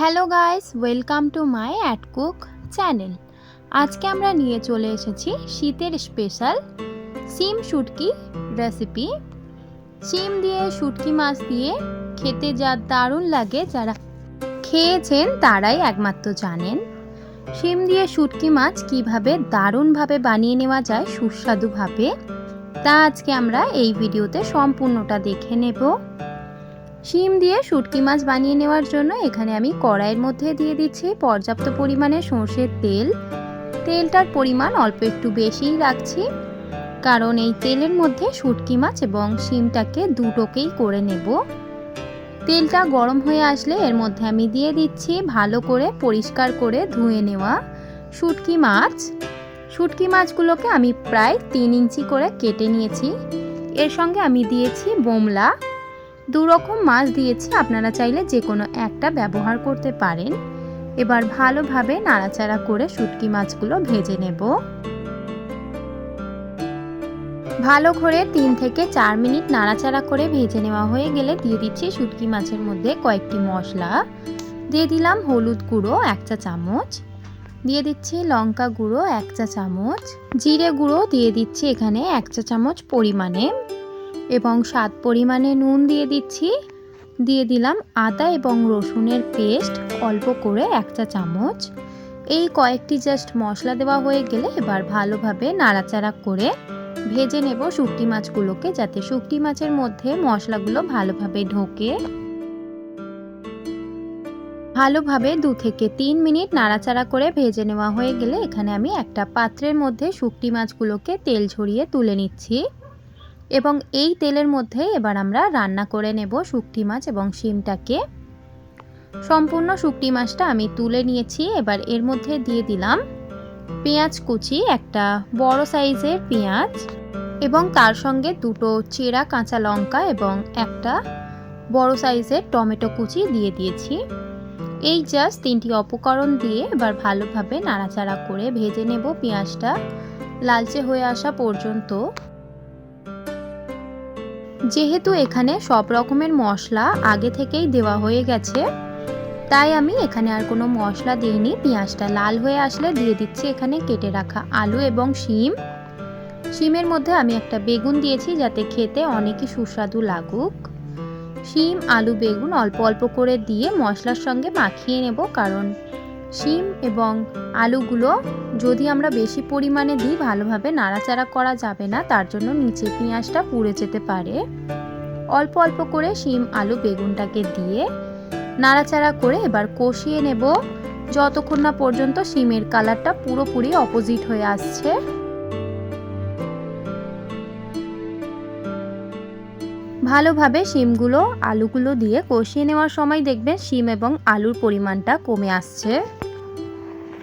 Hello guys, welcome to my at cook channel. আজকে আমরা নিয়ে চলে এসেছি শীতের স্পেশাল সিম শুটকি রেসিপি। সিম দিয়ে শুটকি মাছ দিয়ে খেতে যা দারুণ লাগে, যারা খেয়েছেন তারাই একমাত্র জানেন। শিম দিয়ে শুটকি মাছ কীভাবে দারুণভাবে বানিয়ে নেওয়া যায়, সুস্বাদুভাবে, তা আজকে আমরা এই ভিডিওতে সম্পূর্ণটা দেখে নেব। শিম দিয়ে শুটকি মাছ বানিয়ে নেওয়ার জন্য এখানে আমি কড়াইয়ের মধ্যে দিয়ে দিচ্ছি পর্যাপ্ত পরিমাণে সর্ষের তেল। তেলটার পরিমাণ অল্প একটু বেশিই রাখছি, কারণ এই তেলের মধ্যে শুটকি মাছ এবং শিমটাকে দুটোকেই করে নেব। তেলটা গরম হয়ে আসলে এর মধ্যে আমি দিয়ে দিচ্ছি ভালো করে পরিষ্কার করে ধুয়ে নেওয়া শুটকি মাছ। শুটকি মাছগুলোকে আমি প্রায় তিন ইঞ্চি করে কেটে নিয়েছি। এর সঙ্গে আমি দিয়েছি বোমলা। দু রকম মাছ দিয়েছি, আপনারা চাইলে যে কোনো একটা ব্যবহার করতে পারেন। এবার ভালোভাবে নাড়াচাড়া করে শুটকি মাছগুলো ভেজে নেব। ভালো করে তিন থেকে চার মিনিট নাড়াচাড়া করে ভেজে নেওয়া হয়ে গেলে দিয়ে দিচ্ছি শুটকি মাছের মধ্যে কয়েকটি মশলা। দিয়ে দিলাম হলুদ গুঁড়ো এক চা চামচ। দিয়ে দিচ্ছি লঙ্কা গুঁড়ো এক চা চামচ। জিরে গুঁড়ো দিয়ে দিচ্ছি এখানে এক চা চামচ পরিমাণে। এবং স্বাদ পরিমাণে নুন দিয়ে দিচ্ছি। দিয়ে দিলাম আদা এবং রসুনের পেস্ট অল্প করে এক চা চামচ। এই কয়েকটি জাস্ট মশলা দেওয়া হয়ে গেলে এবার ভালোভাবে নাড়াচাড়া করে ভেজে নেব শুকটি মাছগুলোকে যাতে শুকটি মাছের মধ্যে মশলাগুলো ভালোভাবে ঢোকে। ভালোভাবে দু থেকে তিন মিনিট নাড়াচাড়া করে ভেজে নেওয়া হয়ে গেলে এখানে আমি একটা পাত্রের মধ্যে শুকটি মাছগুলোকে তেল ঝরিয়ে তুলে নিচ্ছি। এবং এই তেলের মধ্যে এবার আমরা রান্না করে নেব শুকটি মাছ এবং শিমটাকে। সম্পূর্ণ শুকটি মাছটা আমি তুলে নিয়েছি, এবার এর মধ্যে দিয়ে দিলাম পেঁয়াজ কুচি, একটা বড় সাইজের পেঁয়াজ এবং তার সঙ্গে দুটো চেরা কাঁচা লঙ্কা এবং একটা বড় সাইজের টমেটো কুচি দিয়ে দিয়েছি। এই জাস্ট তিনটি উপকরণ দিয়ে এবার ভালোভাবে নাড়াচাড়া করে ভেজে নেব পেঁয়াজটা। লালচে হয়ে আসা পর্যন্ত যেহেতু এখানে সব রকমের মশলা আগে থেকেই দেওয়া হয়ে গেছে, তাই আমি এখানে আর কোনো মশলা দিইনি। পেঁয়াজটা লাল হয়ে আসলে দিয়ে দিচ্ছি এখানে কেটে রাখা আলু এবং শিম। শিমের মধ্যে আমি একটা বেগুন দিয়েছি যাতে খেতে অনেকই সুস্বাদু লাগুক। শিম, আলু, বেগুন অল্প অল্প করে দিয়ে মশলার সঙ্গে মাখিয়ে নেব কারণ শিম এবং আলুগুলো যদি আমরা বেশি পরিমাণে দিই, ভালোভাবে নাড়াচাড়া করা যাবে না, তার জন্য নিচে পেঁয়াজটা পুড়ে যেতে পারে। অল্প অল্প করে শিম, আলু, বেগুনটাকে দিয়ে নাড়াচাড়া করে এবার কষিয়ে নেব। যতক্ষণ না পর্যন্ত শিমের কালারটা পুরোপুরি অপোজিট হয়ে আসছে। ভালোভাবে শিমগুলো, আলুগুলো দিয়ে কষিয়ে নেওয়ার সময় দেখবেন শিম এবং আলুর পরিমাণটা কমে আসছে।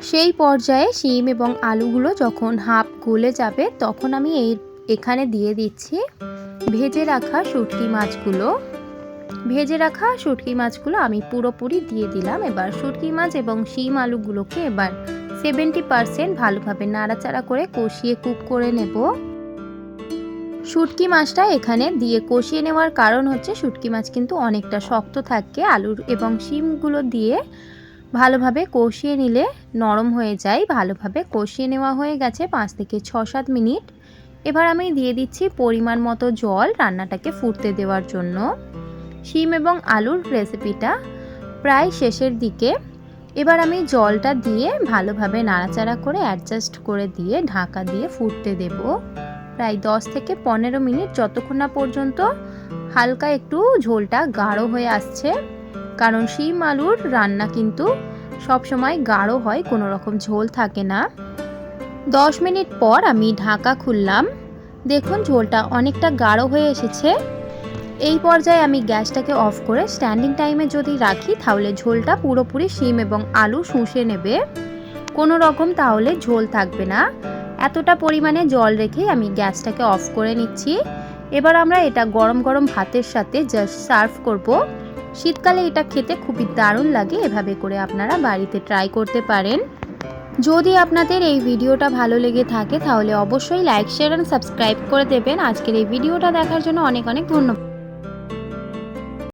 সেই পর্যায়ে শিম এবং আলুগুলো যখন হাফ গলে যাবে, তখন আমি এই এখানে দিয়ে দিচ্ছি ভেজে রাখা শুটকি মাছগুলো। ভেজে রাখা শুটকি মাছগুলো আমি পুরোপুরি দিয়ে দিলাম। এবার শুটকি মাছ এবং শিম আলুগুলোকে এবার সেভেন্টি পারসেন্ট ভালোভাবে নাড়াচাড়া করে কষিয়ে কুক করে নেব। শুটকি মাছটা এখানে দিয়ে কষিয়ে নেওয়ার কারণ হচ্ছে শুটকি মাছ কিন্তু অনেকটা শক্ত থাকে, আলুর এবং শিমগুলো দিয়ে ভালোভাবে কষিয়ে নিলে নরম হয়ে যায়, ভালোভাবে কষিয়ে নেওয়া হয়ে গেছে পাঁচ থেকে ছ সাত মিনিট। এবার আমি দিয়ে দিচ্ছি পরিমাণ মতো জল রান্নাটাকে ফুটতে দেওয়ার জন্য। শিম এবং আলুর রেসিপিটা প্রায় শেষের দিকে। এবার আমি জলটা দিয়ে ভালোভাবে নাড়াচাড়া করে অ্যাডজাস্ট করে দিয়ে ঢাকা দিয়ে ফুটতে দেব। প্রায় দশ থেকে পনেরো মিনিট যতক্ষণ না পর্যন্ত হালকা একটু ঝোলটা গাঢ় হয়ে আসছে, কারণ শিম আলুর রান্না কিন্তু সবসময় গাঢ় হয়, কোনো রকম ঝোল থাকে না। দশ মিনিট পর আমি ঢাকা খুললাম। দেখুন ঝোলটা অনেকটা গাঢ় হয়ে এসেছে। এই পর্যায়ে আমি গ্যাসটাকে অফ করে স্ট্যান্ডিং টাইমে যদি রাখি, তাহলে ঝোলটা পুরোপুরি শিম এবং আলু শুষে নেবে। কোনো রকম তাহলে ঝোল থাকবে না। এতটা পরিমাণে জল রেখে আমি গ্যাসটাকে অফ করে নিচ্ছি। এবার আমরা এটা গরম গরম ভাতের সাথে জাস্ট সার্ভ করব। শীতকালে এটা খেতে খুবই দারুণ লাগে, এভাবে করে আপনারা বাড়িতে ট্রাই করতে পারেন। যদি আপনাদের এই ভিডিওটা ভালো লেগে থাকে, তাহলে অবশ্যই লাইক শেয়ার অ্যান্ড সাবস্ক্রাইব করে দেবেন। আজকের এই ভিডিওটা দেখার জন্য অনেক অনেক ধন্যবাদ।